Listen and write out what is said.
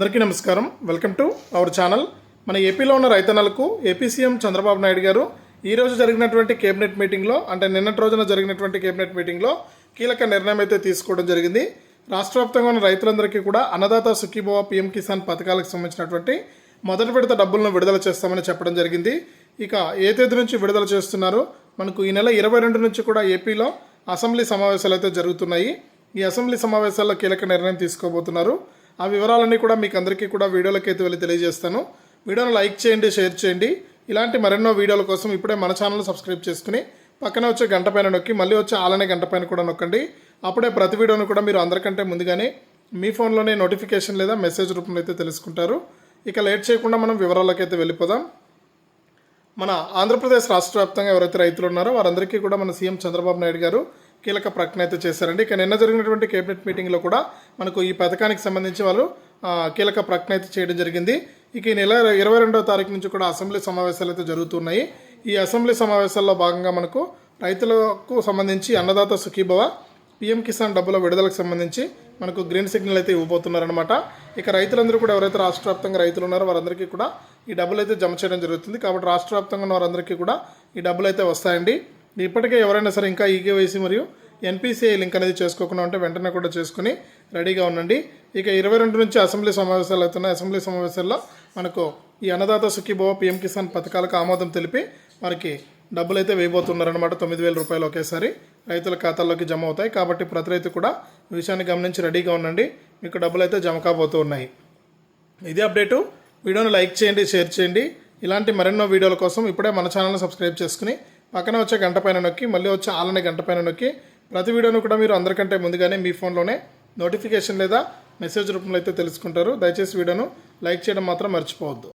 అందరికీ నమస్కారం. Welcome to our channel. మన ఏపీలో ఉన్న రైతన్నలకు ఏపీ సీఎం చంద్రబాబు నాయుడు గారు ఈరోజు జరిగినటువంటి కేబినెట్ మీటింగ్లో అంటే నిన్నటి రోజున జరిగినటువంటి కేబినెట్ మీటింగ్లో కీలక నిర్ణయం అయితే తీసుకోవడం జరిగింది. రాష్ట్ర వ్యాప్తంగా ఉన్న రైతులందరికీ కూడా అన్నదాత సుఖీభవ పీఎం కిసాన్ పథకాలకు సంబంధించినటువంటి మొదటి విడత డబ్బులను విడుదల చేస్తామని చెప్పడం జరిగింది. ఇక ఏ తేదీ నుంచి విడుదల చేస్తున్నారు మనకు ఈ నెల ఇరవై రెండు నుంచి కూడా ఏపీలో అసెంబ్లీ సమావేశాలు అయితే జరుగుతున్నాయి. ఈ అసెంబ్లీ సమావేశాల్లో కీలక నిర్ణయం తీసుకోబోతున్నారు. ఆ వివరాలన్నీ కూడా మీకు అందరికీ కూడా వీడియోలకి అయితే వెళ్ళి తెలియజేస్తాను. వీడియోను లైక్ చేయండి షేర్ చేయండి. ఇలాంటి మరెన్నో వీడియోల కోసం ఇప్పుడే మన ఛానల్ సబ్స్క్రైబ్ చేసుకుని పక్కన వచ్చే గంట పైన నొక్కి మళ్ళీ వచ్చే ఆలనే గంట పైన కూడా నొక్కండి. అప్పుడే ప్రతి వీడియోను కూడా మీరు అందరికంటే ముందుగానే మీ ఫోన్లోనే నోటిఫికేషన్ లేదా మెసేజ్ రూపంలో అయితే తెలుసుకుంటారు. ఇక లేట్ చేయకుండా మనం వివరాలకైతే వెళ్ళిపోదాం. మన ఆంధ్రప్రదేశ్ రాష్ట్ర వ్యాప్తంగా ఎవరైతే రైతులు ఉన్నారో వారందరికీ కూడా మన సీఎం చంద్రబాబు నాయుడు గారు కీలక ప్రకటన అయితే చేశారండి. ఇక నిన్న జరిగినటువంటి కేబినెట్ మీటింగ్లో కూడా మనకు ఈ పథకానికి సంబంధించి వాళ్ళు కీలక ప్రకటన అయితే చేయడం జరిగింది. ఇక ఈ నెల ఇరవై రెండవ తారీఖు నుంచి కూడా అసెంబ్లీ సమావేశాలు అయితే జరుగుతున్నాయి. ఈ అసెంబ్లీ సమావేశాల్లో భాగంగా మనకు రైతులకు సంబంధించి అన్నదాత సుఖీభవ పిఎం కిసాన్ డబ్బుల విడుదలకు సంబంధించి మనకు గ్రీన్ సిగ్నల్ అయితే ఇవ్వబోతున్నారనమాట ఇక రైతులందరూ కూడా ఎవరైతే రాష్ట్ర వ్యాప్తంగా రైతులు ఉన్నారో వారందరికీ కూడా ఈ డబ్బులు అయితే జమ చేయడం జరుగుతుంది. కాబట్టి రాష్ట్ర వ్యాప్తంగా ఉన్న వారందరికీ కూడా ఈ డబ్బులు అయితే వస్తాయండి. ఇప్పటికే ఎవరైనా సరే ఇంకా ఈకేవైసీ మరియు ఎన్పిసిఐ లింక్ అనేది చేసుకోకుండా ఉంటే వెంటనే కూడా చేసుకుని రెడీగా ఉండండి. ఇక ఇరవై రెండు నుంచి అసెంబ్లీ సమావేశాలు అవుతున్నాయి. అసెంబ్లీ సమావేశాల్లో మనకు ఈ అన్నదాత సుఖీభవ పిఎం కిసాన్ పథకాలకు ఆమోదం తెలిపి మనకి డబ్బులు అయితే వేయబోతున్నారనమాట తొమ్మిది వేల రూపాయలు ఒకేసారి రైతుల ఖాతాల్లోకి జమ అవుతాయి. కాబట్టి ప్రతి రైతు కూడా ఈ విషయాన్ని గమనించి రెడీగా ఉండండి. మీకు డబ్బులు అయితే జమ కాబోతూ ఉన్నాయి ఇదే అప్డేటు. వీడియోను లైక్ చేయండి షేర్ చేయండి. ఇలాంటి మరెన్నో వీడియోల కోసం ఇప్పుడే మన ఛానల్ని సబ్స్క్రైబ్ చేసుకుని పక్కన వచ్చే గంట పైన నొక్కి మళ్ళీ వచ్చే ఆలనే గంట పైన నొక్కి ప్రతి వీడియోను కూడా మీరు అందరికంటే ముందుగానే మీ ఫోన్లోనే నోటిఫికేషన్ లేదా మెసేజ్ రూపంలో అయితే తెలుసుకుంటారు. దయచేసి వీడియోను లైక్ చేయడం మాత్రం మర్చిపోవద్దు.